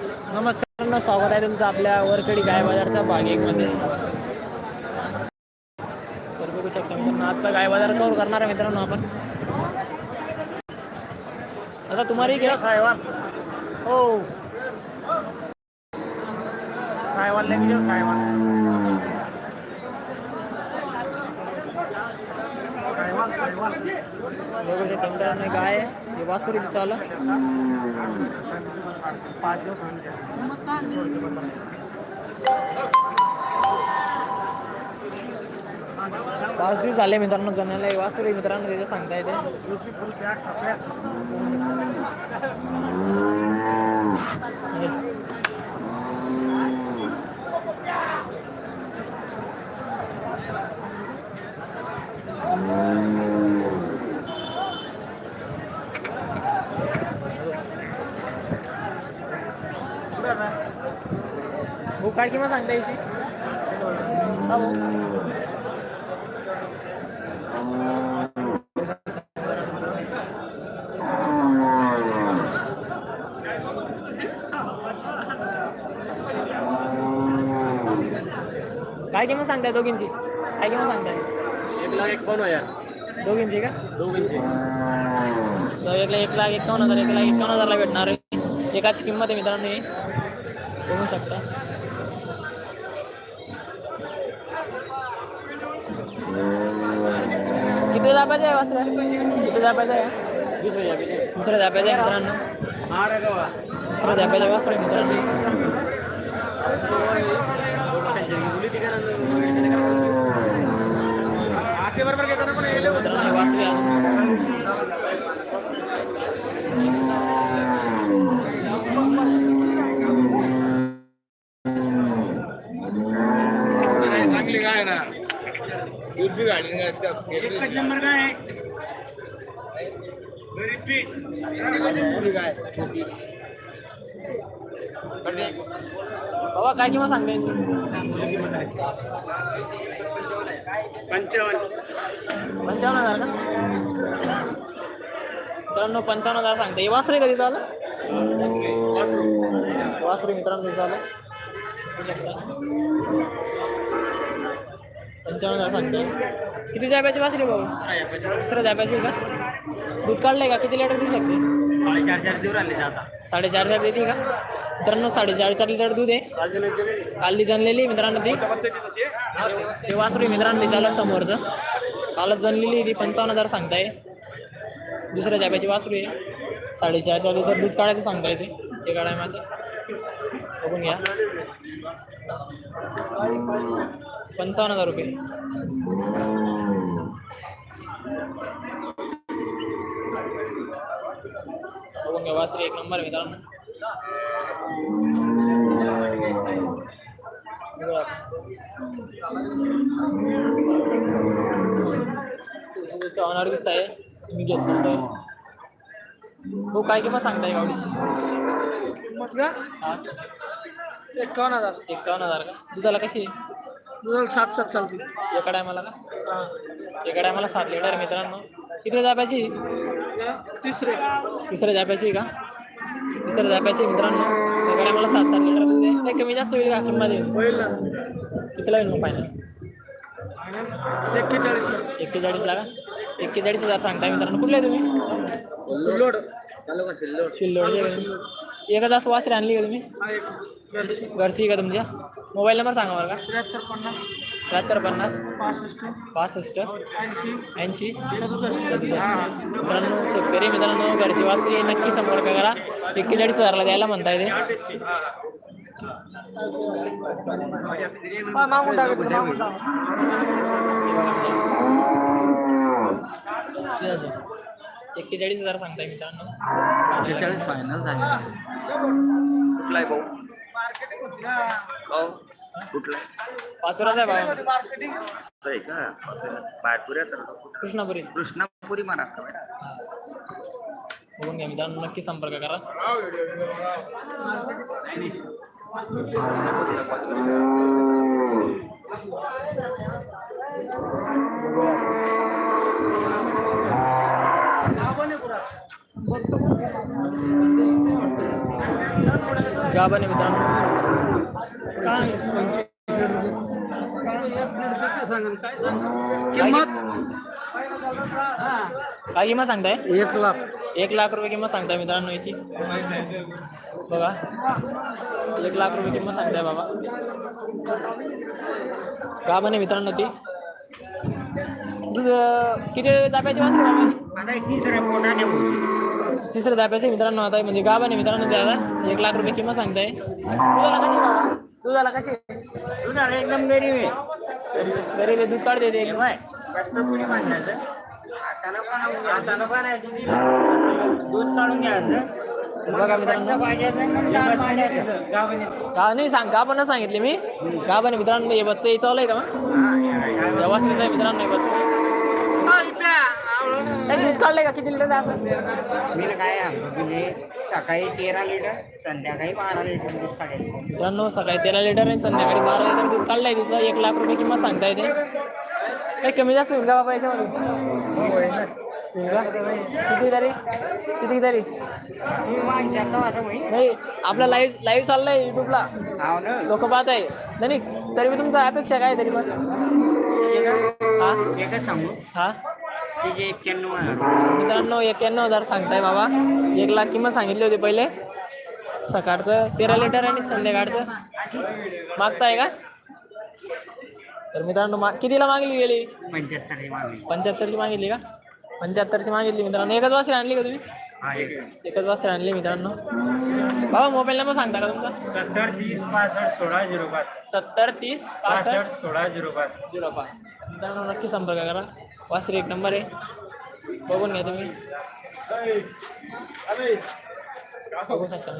नमस्कार स्वागत आहे तुमचं आपल्या वरकडी गाय बाजारच्या भाग एक मध्ये तर बघू शकता मित्रांनो आजचा गाय बाजार कवर करणार आहे मित्रांनो आपण. आता तुम्हाला घ्या साहेबान. हो. साहेबान लेके जाओ साहेबान. साहेबान साहेबान गाय आहे. हे वासुरी चालू. पाच दिवस पाच दिवस झाले मित्रांनो जणाला वासुरी मित्रांनो त्याचं सांगता येते. काय किंमत सांगता भाऊ. काय किंमत सांगताय दोघींची. काय किंमत सांगताय. एक लाख एक कोण यार दोघींची का? दोघींची. एक लाख एक लाख एकावन्न हजार एक लाख एकावन्न हजारला भेटणार आहे. एकाची किंमत आहे मित्रांनो ही. बघू शकता. किती जापायचं आहे वासरा किती जापायचं आहे दुसरं या बिले दुसरं जापायचं आहे मित्रांनो हा रे गवा दुसरं जापायचं आहे वासरा मित्रांनो आते बरोबर घेतो ना पण हे लोक. मित्रांनो हे वासरे बी गाडी एकच नंबर काय आहे? पुरी काय छोटी बाबा काय किंमत सांगता यांची? पंचावन्न. पंचावन्न हजार का? मित्रांनो पंचावन्न हजार सांगता. हे वासरे कधी झालं? वासरे मित्रांनो झालं. पंचावन्न हजार सांगते किती जाब्याची वासरे भाऊ दुसऱ्या जाब्याची का? दूध काढलंय का? किती लिटर देऊ शकते चार राहिले आता साडेचार हजार देते का? मित्रांनो साडेचार चार लिटर दूध आहे. कालली जनलेली मित्रांनो ती. ते वासरू आहे मित्रांनो त्याला समोरचं. कालच जनलेली ती पंचावन्न हजार सांगताय. दुसऱ्या जाब्याची वासरू आहे साडेचार चार लिटर दूध काढायचं सांगता येते काढाय माझं. बघून घ्या. पंचावन्न हजार रुपये. बघून घ्या वासरी एक नंबर मित्रांनो. ऑनर दिसत आहे. मी घेत चालतोय. हो काय किंमत सांगताय गावडीची? म्हटलं एकावन्न हजार. एकावन्न हजार का? दुधाला कशी आहे? दुधाला सात सात चालते. एका टायमाला का? एका टायमाला सात लिटर मित्रांनो. किती जाप्याची तिसरे. तिसऱ्या जाप्याची का? तिसऱ्या जाप्याची मित्रांनो. एका टायमाला सात सात लिटर आहे. काही कमी जास्त होईल का किंमत होईल ना. कितीला येईल मग फायनल एक्केचाळीस एक्केचाळीसला का? एक्केचाळीस हजार सांगताय मित्रांनो. कुठले आहे तुम्ही? लोड शिल्लोडचे एकच असं वासरे आणली का तुम्ही? हा एक. घरची. घरची का तुमच्या? मोबाईल नंबर सांगा बरं का? त्र्याहत्तर पन्नास. त्र्याहत्तर पन्नास. पासष्ट. पासष्ट. ऐंशी. ऐंशी. सदुसष्ट. हा. मित्रांनो शेतकरी मित्रांनो घरची वासरी नक्की संपर्क करा. एक्केचाळीस हजारला द्यायला म्हणता येते हा, मागून टाका तिथं, मागून टाका. एक्केचाळीस हजार सांगताय मित्रांनो. फायनल झाले. कुठला आहे भाऊ हो कुठला पाचोराचा आहे का? तर कृष्णापुरी. कृष्णापुरी महाराज का बेटा? बघून घ्या मित्रांनो नक्की संपर्क करा. गाभण आहे मित्रांनो. काय? काय किंमत? सांगताय? एक लाख. एक लाख रुपये किंमत सांगताय मित्रांनो याची. बघा. एक लाख रुपये किंमत सांगताय बाबा. का बने मित्रांनो ती. किती जाप्याची वासरी बाबा? आता तिसऱ्या जाप्याचे मित्रांनो आता म्हणजे गाभा नाही मित्रांनो ते आता एक लाख रुपये किंमत सांगताय. दुधाला कशी? दुधाला कशी दुधाला एकदम गरीब आहे. गरीब दूध काढते ते. पण दूध काढून घ्यायचं. बघा मित्रांनो. गावाने. का नाही सांग का पण सांगितले मी. गाभा नाही मित्रांनो हे बच्चं याचं आहे का मग वासरीचं आहे मित्रांनो हे बच्चं नाही, दूध काढलंय का? किती लिटर असं? मी काय सांगतो सकाळी तेरा लिटर संध्याकाळी बारा लिटर दूध काढायचं मित्रांनो सकाळी तेरा लिटर आणि संध्याकाळी बारा लिटर दूध काढलंय तिचं. एक लाख रुपये किंमत सांगता येते काही कमी जास्त होईल का बाबा याच्यामध्ये? होईल का? किती तरी? किती तरी आता म्हणे नाही आपला लाईव्ह लाईव्ह चाललंय युट्यूबला हाव ना. लोक पाहत आहे नाही तरी मी तुमचा अपेक्षा काय तरी आहे. हा? एकच सांगू. हा? एक्क्याण्णव मित्रांनो एक्क्याण्णव हजार सांगताय बाबा. एक लाख किंमत सांगितली होती पहिले. सकाळचं तेरा लिटर आणि संध्याकाळचं. मागताय का? तर मित्रांनो मा कितीला मागली गेली? पंच्याहत्तर पंच्याहत्तरची मागितली का? पंच्याहत्तरची मागितली मित्रांनो. एकच वासरी आणली का तुम्ही? एक. एकच वासरी आणली मित्रांनो. बाबा मोबाईल नंबर सांगता का तुमचा? सत्तर तीस पासष्ट सोळा झिरो पाच. सत्तर तीस पासष्ट सोळा झिरो पाच. झिरो पाच. मित्रांनो नक्की संपर्क करा. वासरी एक नंबर आहे बघून घ्या तुम्ही। बघू शकता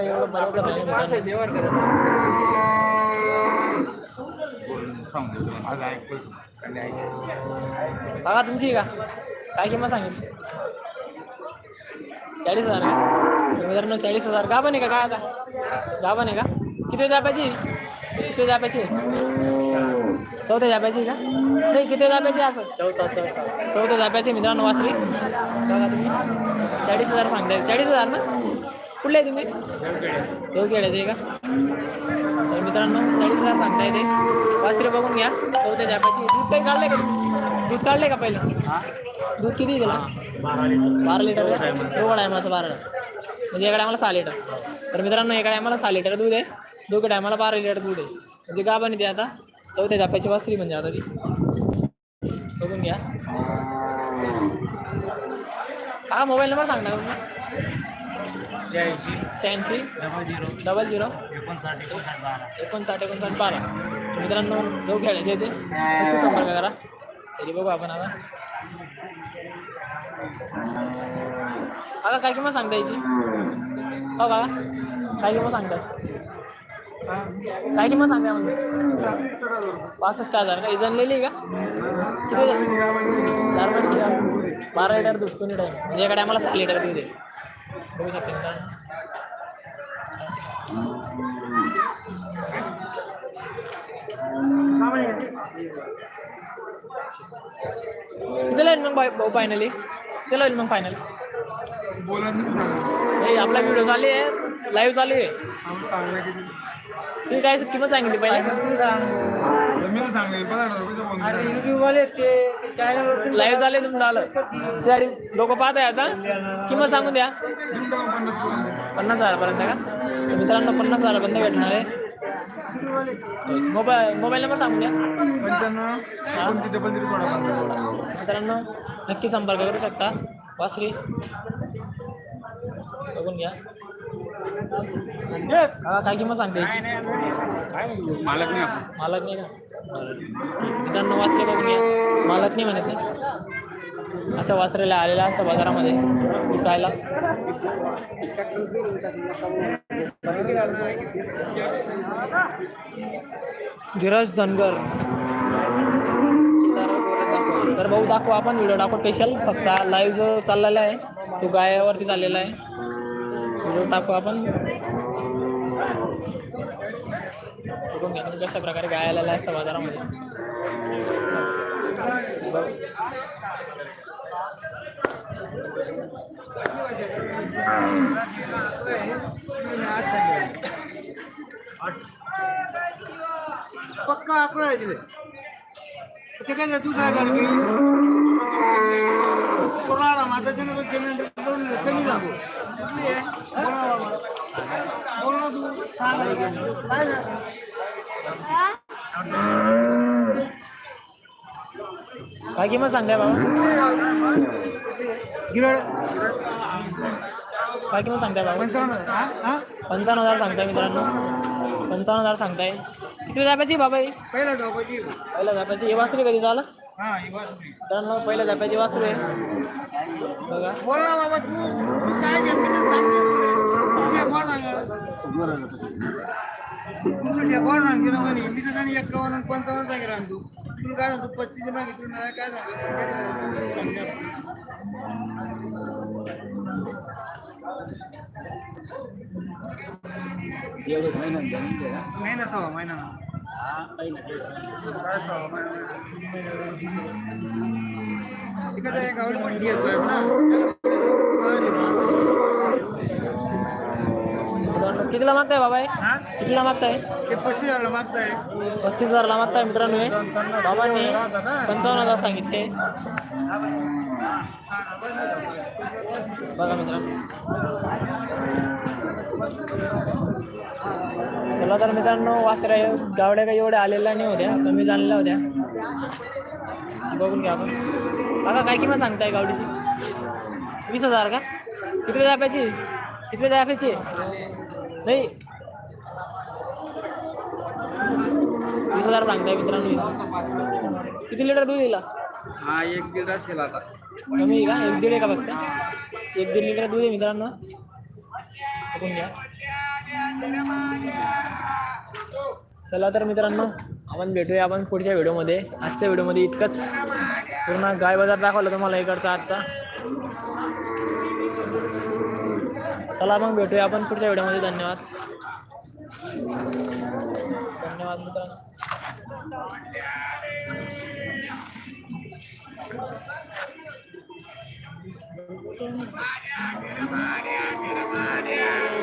एवढं बरोबर मित्रांनो. बघा तुमची का काय किंमत चाळीस हज़ार का? चाळीस हज़ार पण आहे का काय आता का किती जाप्याची किती जाप्याची चौथ्या जाप्याची का? नाही किती जाप्याची असं? चौथा चौथा. चौथ्या जाप्याची मित्रांनो वासरी. बघा तुम्ही. चाळीस हजार सांगताय. चाळीस हजार ना? कुठले आहे तुम्ही? देवखेड्याचे आहे का? तर मित्रांनो चाळीस हजार सांगताय ते. वासरे बघून घ्या. चौथ्या जाप्याची दूध काही काढलंय का? दूध काढलंय का पहिले? दूध किती दिला? बारा लिटर. का? दोघं टायमाचं बारा म्हणजे एका टायमाला सहा लिटर. तर मित्रांनो एका टायमाला सहा लिटर दूध आहे. दोघं टायमाला बारा लिटर दूध आहे म्हणजे गाबाने ते आता चौथ्या जाप्याची वासरी म्हणजे आता ती. बघून घ्या. हा मोबाईल नंबर सांग ना शहाऐंशी. Double zero. एकोणसाठ एकोणसाठ बारा. मित्रांनो जो खेळायचे ते. संपर्क करा. तरी बघू आपण आता. आता काय किंमत सांगता याची हो का काय किंमत सांगता? काय किंमत सांगता म्हणजे? पासष्ट हजार का? जनलेली का? किती चार महिन्याची का बारा लिटर दूध टाईम म्हणजे एका टायमाला सहा लिटर दूध आहे. बघू शकता कितीला येईल मग भाऊ फायनली येईल मग फायनल आपला व्हिडिओ चालू आहे. लाईव्ह चालू आहे. तुम्ही काय किंमत सांगितली पहिले? लाईव्ह चालू आहे. तुमचं आलं. त्यासाठी लोक पाहत आहे आता? किंमत सांगून द्या. पन्नास हजारपर्यंत का? तर मित्रांनो पन्नास हजारापर्यंत भेटणार आहे. मोबाईल मोबाईल नंबर सांगून द्या. हा? मित्रांनो नक्की संपर्क करू शकता. वासरी. बघून घ्या. हा, काय किंमत सांगते? मालक नाही. आपण मालक नाही का? बरं. मित्रांनो वासरे बघून घ्या. मालक नाही म्हणत नाही असं वासरेला आलेलं असतं बाजारामध्ये. विकायला. धीरज धनगर. तर भाऊ दाखवा आपण. व्हिडिओ टाकू स्पेशल फक्त लाईव्ह जो चाललेला आहे तो गायावरती चाललेला आहे. टाकू आपण. कशा प्रकारे गाय असतं बाजारामध्ये. पक्का अकरा आहे तिथे. ते काय तू काय कोणाला माझा जनरल जनरल कमी जातो कुठली आहे? बोल ना बाबा. बोल ना तू सांग काय? काय किंमत सांगताय बाबा? गिरड. काय किंमत सांगताय बाबा? पंचावन्न हजार. सांगताय मित्रांनो. पंचावन्न हजार सांगताय. किती जाप्याची बाबा पहिला जाऊ पाहिजे पहिल्या जाप्याची. हे वासरू कधी झालं? मित्रांनो पहिल्या जाप्याची वासरू आहे. बघा. बोल ना बाबा तू तू काय घेत मी सांग तू बोल मी तर काही एक्कावन्न पंचावन्न जागे तू? तुला काय सांगतो पस्तीस मागितलं नाही काय मेहनत हवा महिना तिकडे एक आवड मंडी येतोय ना मित्रांनो कितीला मागताय बाबा? हे? हा कितीला मागताय? ते पस्तीस हजारला मागताय. पस्तीस हजारला मागताय मित्रांनो हे. बाबांनी पंचावन्न हजार सांगितले. बघा मित्रांनो. चला तर मित्रांनो वासऱ्या गावड्या काही एवढ्या आलेल्या नाही होत्या. कमी झालेल्या होत्या. बघून घ्या आपण. बघा काय किंमत सांगताय गावडीची? वीस हजार का? किती जाप्याची किती जाप्याची नाही. वीस हजार सांगताय मित्रांनो किती लिटर दूध दिला हा एक दीड असेल आता. कमी आहे का? एक दीड आहे का फक्त? एक दीड लिटर दूध आहे मित्रांनो. बघून घ्या. चला तर मित्रांनो आपण भेटूया आपण पुढच्या व्हिडिओमध्ये. आजच्या व्हिडिओमध्ये इतकंच. पूर्ण गाय बाजार दाखवला तुम्हाला इकडचा आजचा. चला मग भेटूया आपण पुढच्या व्हिडिओमध्ये धन्यवाद धन्यवाद मित्रांनो Maria, Maria, Maria, Maria.